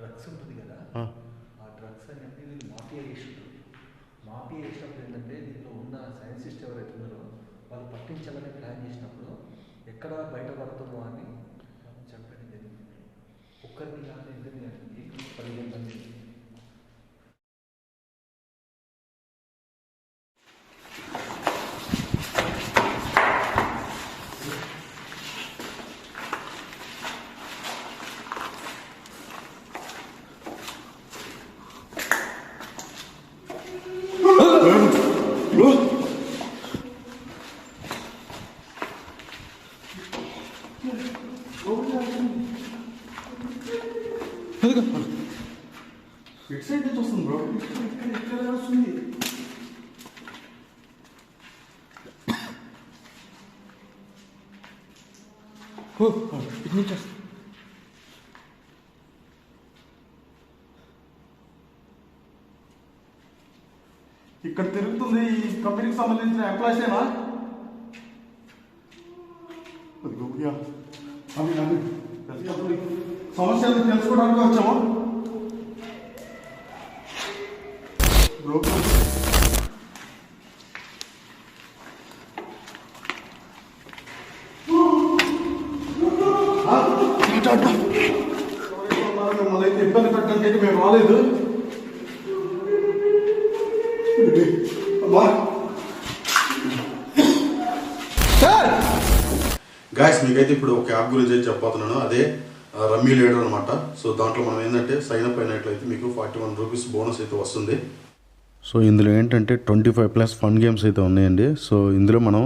Drugs ఉంటుంది కదా ఆ. డ్రగ్స్ అనేది వీళ్ళు మాఫియా చేసిండ్రు మాఫియా చేసినప్పుడు ఏంటంటే దీంట్లో ఉన్న సైన్సిస్ట్ ఎవరైతే ఉన్నారో వాళ్ళు పట్టించాలని ప్లాన్ చేసినప్పుడు ఎక్కడ బయటపడుతుందో అని చెప్పడం జరిగింది ఒక్కరికి కానీ కానీ పదిహేను మంది ఇటు సైడ్ నుంచి వస్తుంది బ్రో ఇక్కడ వస్తుంది ఓ, ఇటు నుంచి వస్తుంది ఇక్కడ తిరుగుతుంది ఈ కంపెనీకి సంబంధించిన ఎంప్లాయీస్ ఏనా అదిగో, యా. అవి అవి ప్రతి ఒక్కరి సమస్యలు వచ్చాము ఇబ్బంది పెట్టడానికి అయితే మేము రాలేదు. గాయస్ మీకైతే ఇప్పుడు ఒక యాప్ గురించి చెప్పబోతున్నాను. అదే రమ్మీ లీడర్ అనమాట సో దాంట్లో మనం ఏంటంటే సైన్ అప్ అయినట్లయితే మీకు ఫార్టీ వన్ రూపీస్ బోనస్ అయితే వస్తుంది. సో ఇందులో ఏంటంటే twenty five plus fun games అయితే ఉన్నాయండి. సో ఇందులో మనం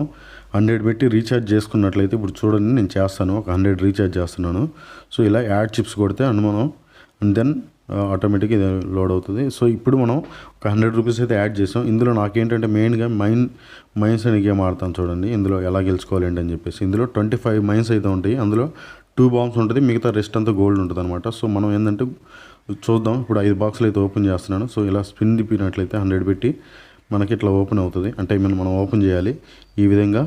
హండ్రెడ్ పెట్టి రీఛార్జ్ చేసుకున్నట్లయితే ఇప్పుడు చూడండి నేను చేస్తాను ఒక హండ్రెడ్ రీఛార్జ్ చేస్తున్నాను. సో ఇలా యాడ్ చిప్స్ కొడితే అండ్ మనం అండ్ దెన్ ఆటోమేటిక్గా ఇది లోడ్ అవుతుంది. సో ఇప్పుడు మనం ఒక హండ్రెడ్ రూపీస్ అయితే యాడ్ చేసాం. ఇందులో నాకేంటంటే మెయిన్గా మైన్ మైన్స్ అనే గేమ్ ఆడతాను చూడండి ఇందులో ఎలా గెలుచుకోవాలి ఏంటని అని చెప్పేసి. ఇందులో ట్వంటీ ఫైవ్ మైన్స్ అయితే ఉంటాయి. అందులో టూ బాంబ్స్ ఉంటుంది మిగతా రెస్ట్ అంతా గోల్డ్ ఉంటుంది అనమాట సో మనం ఏంటంటే చూద్దాం ఇప్పుడు ఐదు బాక్సులు అయితే ఓపెన్ చేస్తున్నాను. సో ఇలా స్పిన్ తిప్పినట్లయితే హండ్రెడ్ పెట్టి మనకి ఇట్లా ఓపెన్ అవుతుంది. అంటే I మనం ఓపెన్ చేయాలి. ఈ విధంగా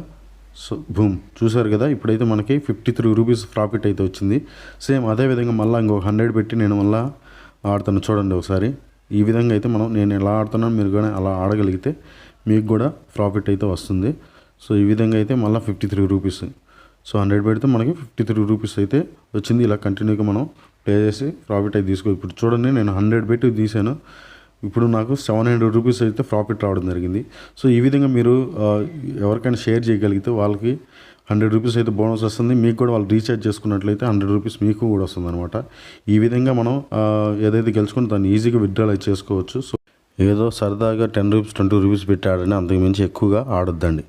సో భూమ్ చూసారు కదా ఇప్పుడైతే మనకి ఫిఫ్టీ త్రీ రూపీస్ ప్రాఫిట్ అయితే వచ్చింది. సేమ్ అదే విధంగా మళ్ళీ ఇంకొక హండ్రెడ్ పెట్టి నేను మళ్ళీ ఆడుతాను చూడండి ఒకసారి. ఈ విధంగా అయితే మనం నేను ఎలా ఆడుతున్నాను మీరు కూడా అలా ఆడగలిగితే మీకు కూడా ప్రాఫిట్ అయితే వస్తుంది. సో ఈ విధంగా అయితే మళ్ళీ fifty three rupees so hundred పెడితే మనకి ఫిఫ్టీ త్రీ రూపీస్ అయితే వచ్చింది. ఇలా కంటిన్యూగా మనం ప్లే చేసి ప్రాఫిట్ అయితే తీసుకో. ఇప్పుడు చూడండి నేను హండ్రెడ్ పెట్టి తీసాను ఇప్పుడు నాకు సెవెన్ హండ్రెడ్ రూపీస్ అయితే ప్రాఫిట్ రావడం జరిగింది. సో ఈ విధంగా మీరు ఎవరికైనా షేర్ చేయగలిగితే వాళ్ళకి హండ్రెడ్ రూపీస్ అయితే బోనస్ వస్తుంది. మీకు కూడా వాళ్ళు రీఛార్జ్ చేసుకున్నట్లయితే హండ్రెడ్ రూపీస్ మీకు కూడా వస్తుంది అనమాట ఈ విధంగా మనం ఏదైతే గెలుచుకుంటే దాన్ని ఈజీగా విత్డ్రాల్ చేసుకోవచ్చు. సో ఏదో సరదాగా టెన్ రూపీస్ ట్వంటీ రూపీస్ పెట్టి ఆడండి అంతకు మించి ఎక్కువగా ఆడొద్దండి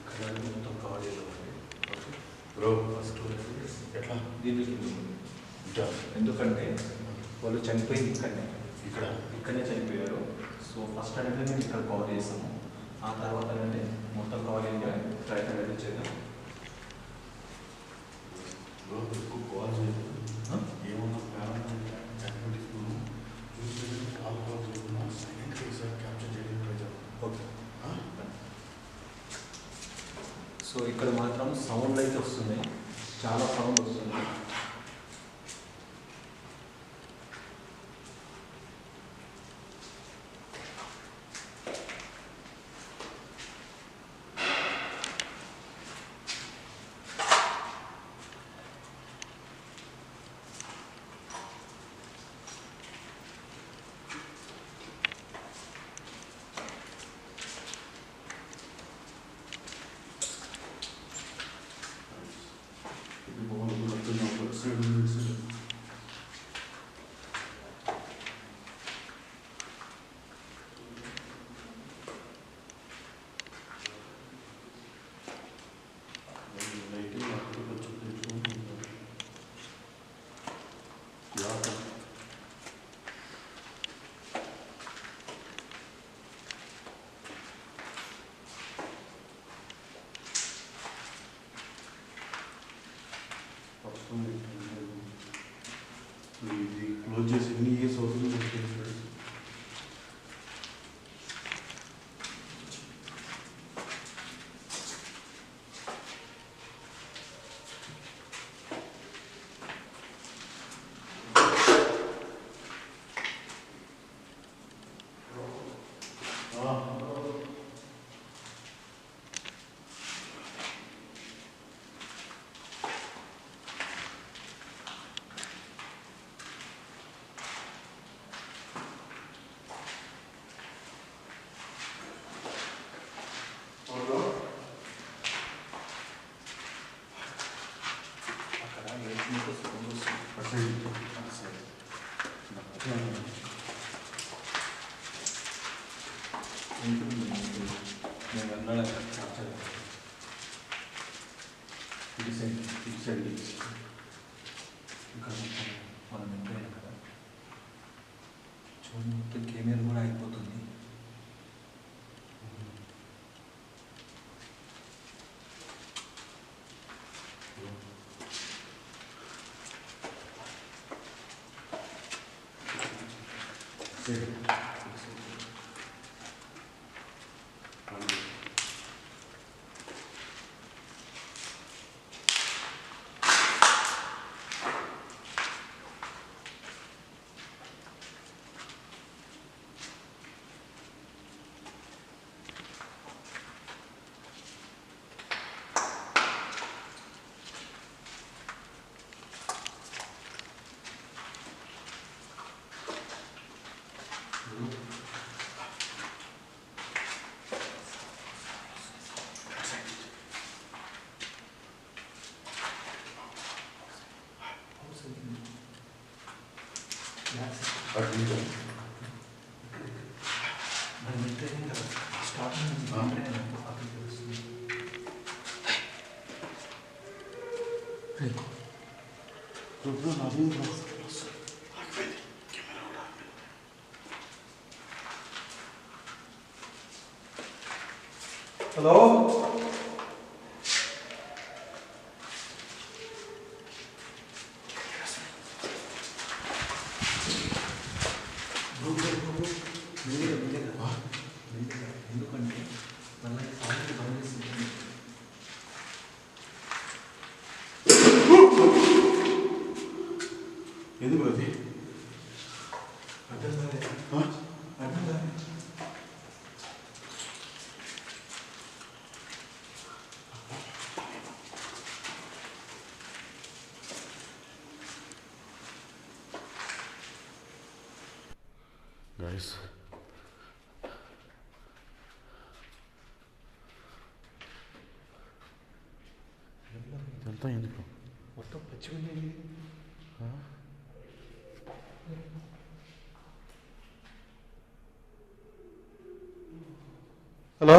ఇక్కడ మొత్తం కవర్ చేయాలి బ్రో ఫస్ట్ ఎట్లా దీనికి ఎందుకంటే వాళ్ళు చనిపోయింది ఇక్కడనే. ఇక్కడ ఇక్కడనే చనిపోయారు. సో ఫస్ట్ అంటే మేము ఇక్కడ కవర్ చేస్తాము ఆ తర్వాత అంటే మొత్తం కవర్ చేయడానికి ప్రయత్నం అయితే చేద్దాం? సో ఇక్కడ మాత్రం సౌండ్ అయితే వస్తుంది. చాలా సౌండ్ వస్తుంది. చూడండి మొత్తం కెమెరా కూడా అయిపోతుంది సైడ్ ఇటు సైడ్. అటు నుంచి. రుద్రు, నాదేం కాదు. హలో ఎందుకంటే మళ్ళీ సాయంత్రం పనిచేస్తుంది ఎందుకు అది అర్థం కాలేదు ఆ? అర్థం కాలేదు గైస్ ఇదంతా ఎందుకు మొత్తం పచ్చిగుంది ఆ? హలో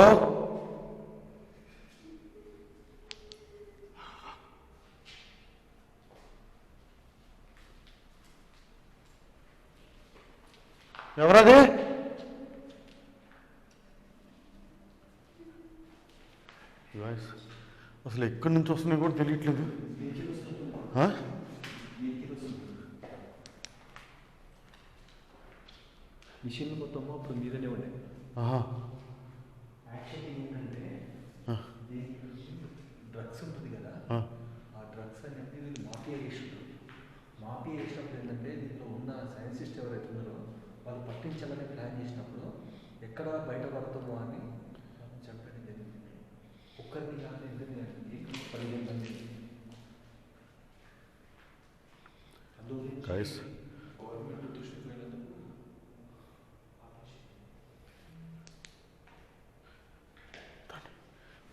ఎవరది గాయస్ అసలు ఎక్కడి నుంచి వస్తున్నాయో కూడా తెలియట్లేదు ఆ? మిషన్లు మొత్తం అప్పుడు మీదనే ఉండే ఏంటంటే. డ్రగ్స్ ఉంటుంది కదా ఆ. డ్రగ్స్ అనేది వీళ్ళు మాఫియా చేసిండ్రు మాఫియా చేసినప్పుడు ఏంటంటే దీంట్లో ఉన్న సైన్సిస్ట్ ఎవరైతే ఉన్నారో వాళ్ళు పట్టించాలని ప్లాన్ చేసినప్పుడు ఎక్కడ బయటపడతామో అని చెప్పడం ఒక్కరిని కానీ ఇద్దరిని కానీ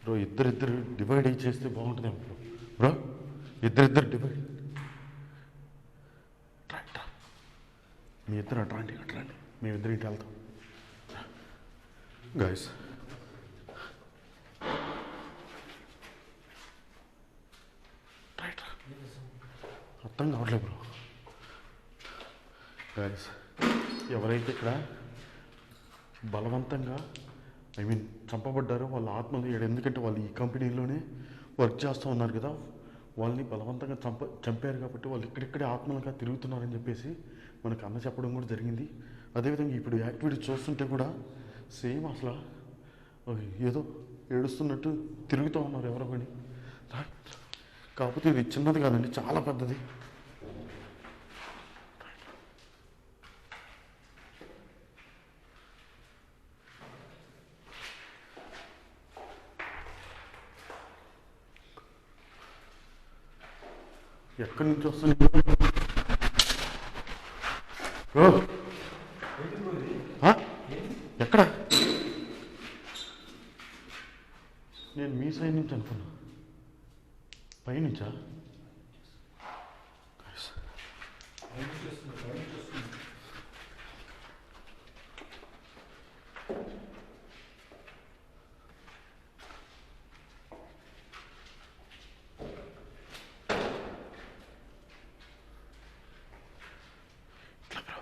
బ్రో ఇద్దరిద్దరు డివైడ్ అయ్యి చేస్తే బాగుంటుంది బ్రో. బ్రో ఇద్దరిద్దరు డివైడ్. మీ ఇద్దరు అట్లాంటి అట్లాంటి మేమిద్దరు ఇంటి వెళ్తాం. గాయస్ అర్థం కావట్లేదు బ్రో. గాయస్ ఎవరైతే ఇక్కడ బలవంతంగా ఐ మీన్ చంపబడ్డారో వాళ్ళ ఆత్మలు ఇక్కడ ఎందుకంటే వాళ్ళు ఈ కంపెనీలోనే వర్క్ చేస్తూ ఉన్నారు కదా వాళ్ళని బలవంతంగా చంప చంపారు కాబట్టి వాళ్ళు ఇక్కడిక్కడే ఆత్మలుగా తిరుగుతున్నారని చెప్పేసి మనకు అన్న చెప్పడం కూడా జరిగింది. అదేవిధంగా ఇప్పుడు యాక్టివిటీ చూస్తుంటే కూడా సేమ్ అసలు ఏదో ఏడుస్తున్నట్టు తిరుగుతూ ఉన్నారు ఎవరో కానీ. కాకపోతే ఇది చిన్నది కాదండి చాలా పెద్దది. ఎక్కడి నుంచి వస్తుంది ఓ ఆ? ఎక్కడ నేను మీ సైడ్ నుంచి అనుకున్నా పైనుంచా Guys, ఇట్లా bro.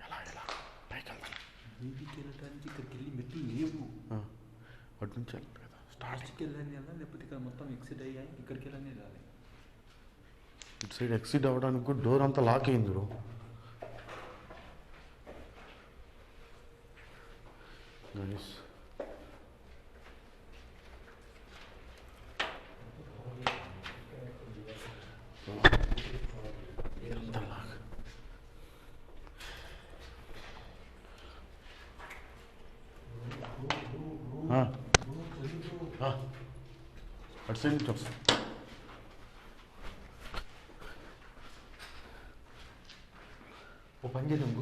ఎలా ఎలా పైకి వెళ్దాం వీధికి వెళ్ళడానికి ఇక్కడికి వెళ్ళి మెట్లు లేవు ఆ, అటు నుంచి వెళ్ళాలి కదా స్టార్ట్ వెళ్ళని లేకపోతే ఇక్కడ మొత్తం ఎక్సిట్ అయ్యాయి? ఇక్కడికి వెళ్ళని వెళ్ళాలి ఇటు సైడ్ ఎక్సిట్ అవ్వడానికి కూడా డోర్ అంతా లాక్ అయింది బ్రో నైస్ ఇదంతా లాక్ ఆ. ఆ. అటు సైడ్ నుంచి వస్తా ఓ పని చేద్దాం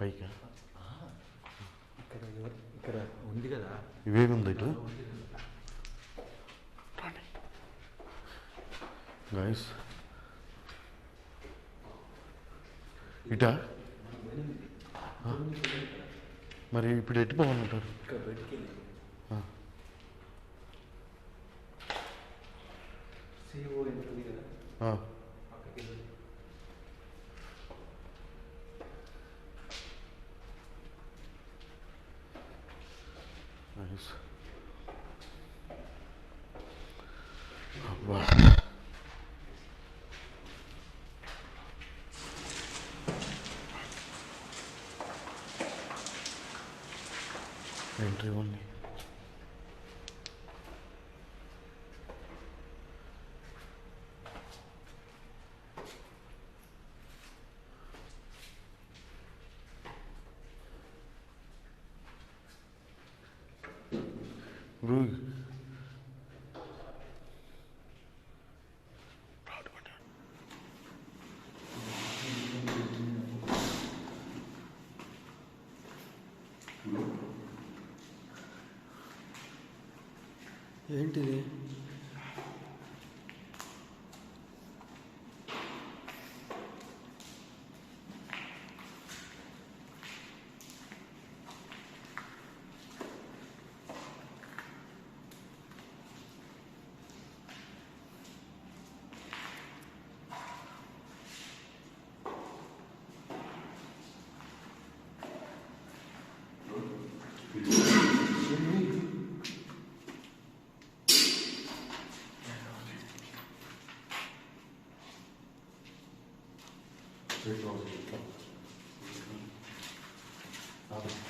పైకా ఇక్కడ ఇక్కడ ఉంది కదా ఇవేమి ఉంది ఇటు గైస్ ఇటా. మరి ఇప్పుడు ఎట్టి పోవాలంటారు. సిఓ ఎంత ఉంది కదా? nice. entry only నైస్ ఏంటిది? ఎంట్రీ ఉంది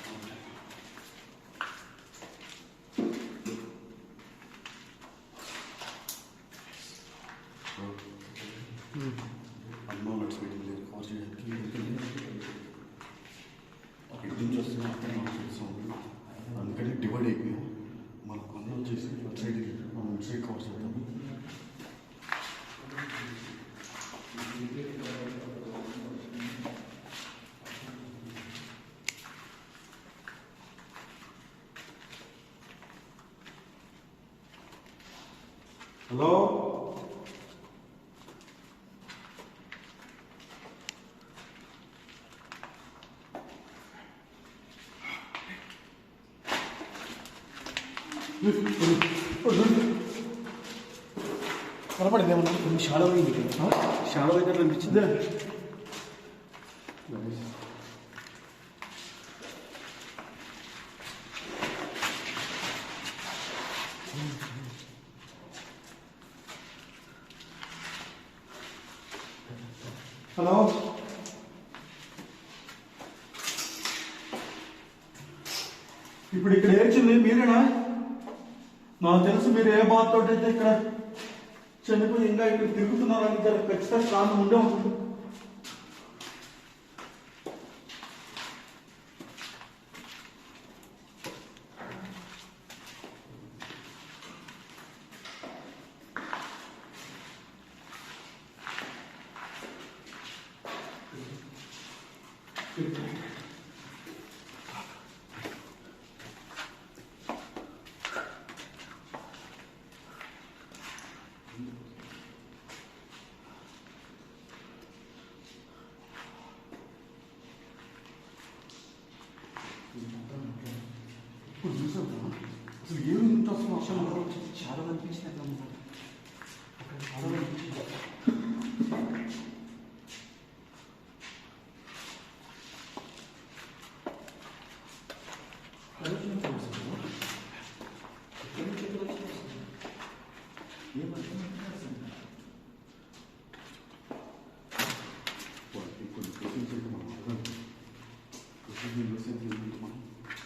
బ్రూ ఏంటిది అన్నో Hello? മറുപടി നമ്മൾ ശാലമായി ശാലമായി നിർമ്മിച്ചത് మీరు ఏ బాధతో అయితే ఇక్కడ చనిపోయి ఇంకా ఇక్కడ తిరుగుతున్నారని దానికి ఖచ్చితంగా కారణం ఉండే. ఉంటుంది ఇప్పుడు అసలు ఏమి ఇంత అసలు అసలు చాలా అనిపించింది అట్లా ఉంది. అక్కడ చాలా అనిపించింది వాళ్ళకి కొన్ని క్వశ్చన్స్ అయితే మనం అడగాలి క్వశ్చన్స్ క్వశ్చన్స్ ఏంటంటే మనం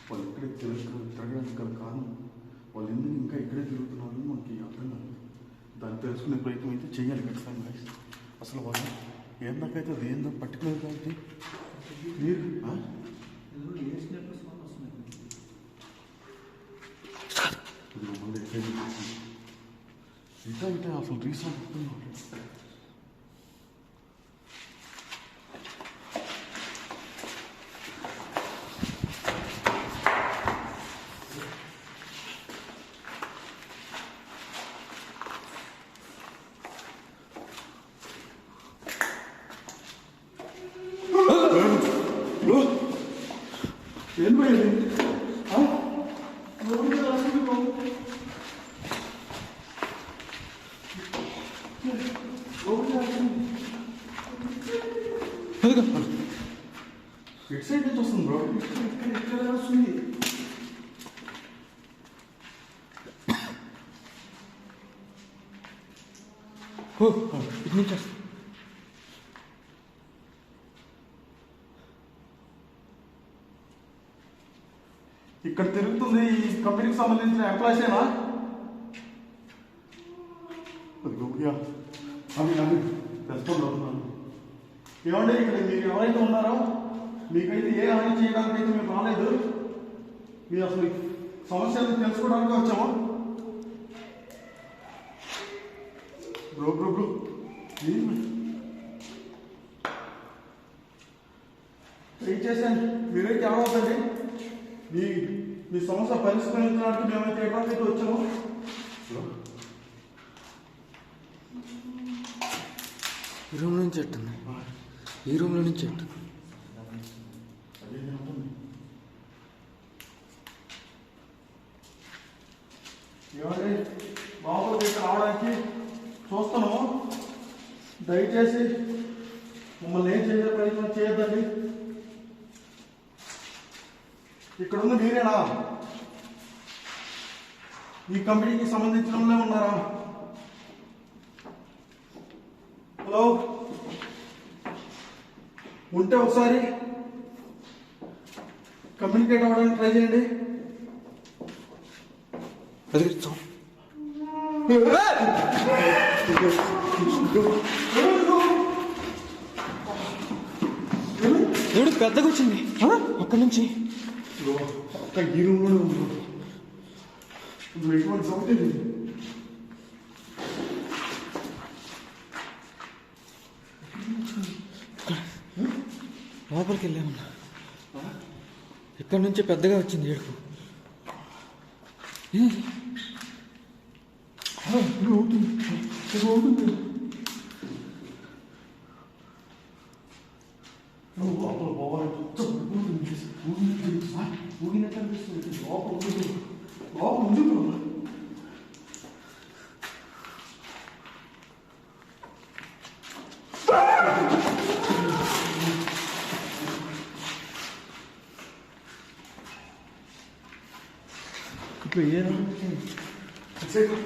వాళ్ళు ఇక్కడే తిరగ తిరగడానికి గల కారణం వాళ్ళు ఎందుకు ఇంకా ఇక్కడే తిరుగుతున్నారు అని మనకి అర్థం కాదు దాన్ని తెలుసుకునే చేయాలి ఖచ్చితంగా guys. అసలు వాళ్ళు ఏందాకైతే అది ఏందో పర్టికులర్ కాబట్టి మీరు ఇంకా అంటే అసలు రీసెంట్ చెప్తున్నాను ఏం పోయింది ఆ? ఎవరు మీద రాసింది బాబు? ఎవరు మీద రాసింది? ఎట్ సైడ్ నుంచి వస్తుంది బ్రో ఇక్కడ ఇక్కడ రాస్తుంది ఓ ఇటు నుంచి వస్తా ఇక్కడ తిరుగుతుంది ఈ కంపెనీకి సంబంధించిన ఎంప్లాయీసేనా అది గొప్పగా అవి అవి రెస్పాండ్ అవుతున్నాను ఏమండి ఇక్కడ మీరు ఎవరైతే ఉన్నారో మీకైతే ఏ హాని చేయడానికి అయితే మేము రాలేదు. మీ అసలు సమస్యలు తెలుసుకోవడానికి వచ్చాము? బ్రో బ్రో ఏమి? ట్రై చేశాను మీరైతే ఏడవద్దండి మీ మీ సమస్య పరిష్కరించడానికి మేమైతే ఎక్కడికైతే వచ్చామో? ఈ రూమ్ నుంచి ఎట్టుంది ఈ రూమ్లో నుంచి ఎట్టు అదే ఉంటుంది ఏమండి లోపలికి రావడానికి చూస్తున్నాము దయచేసి మమ్మల్ని ఏం చేసే ప్రయత్నం చేయొద్దండి. ఇక్కడ మీరేనా? ఈ కంపెనీకి సంబంధించిన వాళ్ళే ఉన్నారా? హలో? ఉంటే ఒకసారి కమ్యూనికేట్ అవ్వడానికి ట్రై చేయండి. అది ఏడు పెద్దగా వచ్చింది. అక్కడి నుంచి? ఒక్క ఎటువంటి లోపలికి వెళ్ళామన్నా ఇక్కడ నుంచి పెద్దగా వచ్చింది ఏడుపు? 이거 어디, 이거 어딘데? 이거 아까 먹어야? 좀 모르는 우리는 게 있어. 모르는 게 있어. 아까 오는 게 아까 그 얘는 제가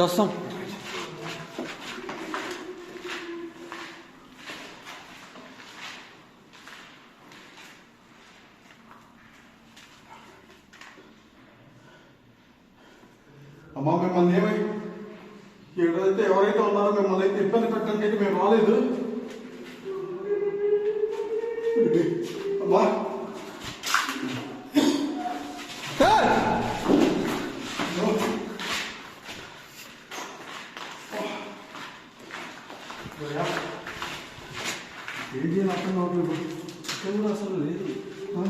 ఇటు వస్తాం అమ్మా మిమ్మల్ని ఏమై ఎక్కడైతే ఎవరైతే ఉన్నారో మిమ్మల్ని అయితే ఇబ్బంది పెట్టడానికి అయితే మేము రాలేదు అమ్మా ఏయ్! ఓయా. ఏం చేయాలి అర్థం కావట్లేదు ఇక్కడ కూడా అసలు లేదు ఆ?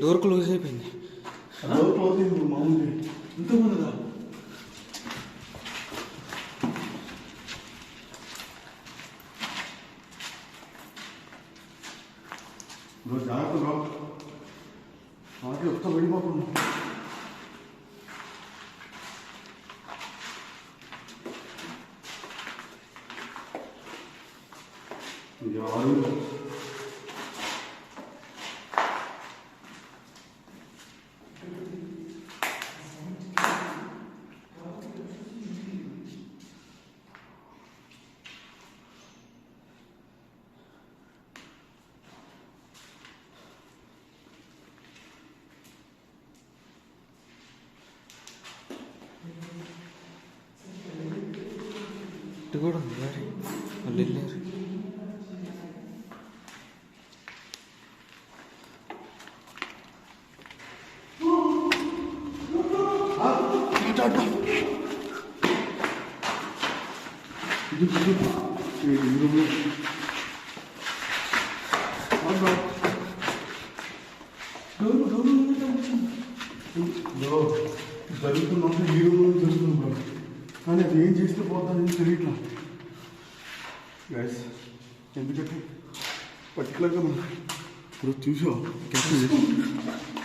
డోర్ క్లోజ్ అయిపోయింది డోర్ క్లోజ్ అయింది మామూలుగా ఇంతకుముందుగా బ్రో జాగ్రత్త బ్రో ఆటలు వస్తా వెళ్ళిపోకుండా యారు ఇటు కూడా ఉంది మరి వాళ్ళు వెళ్ళారు ఇది ఇది ఇది ఇది అబ్బా డోరు డోరు బ్రో జరుగుతున్నప్పుడు ఈ రూమ్లో జరుగుతుంది బ్రో. కానీ అది ఏం చేస్తే పోతుందని తెలియట్లా. గైస్ ఎందుకంటే పర్టికులర్గా మనం ఇప్పుడు చూసాం క్యాప్టెన్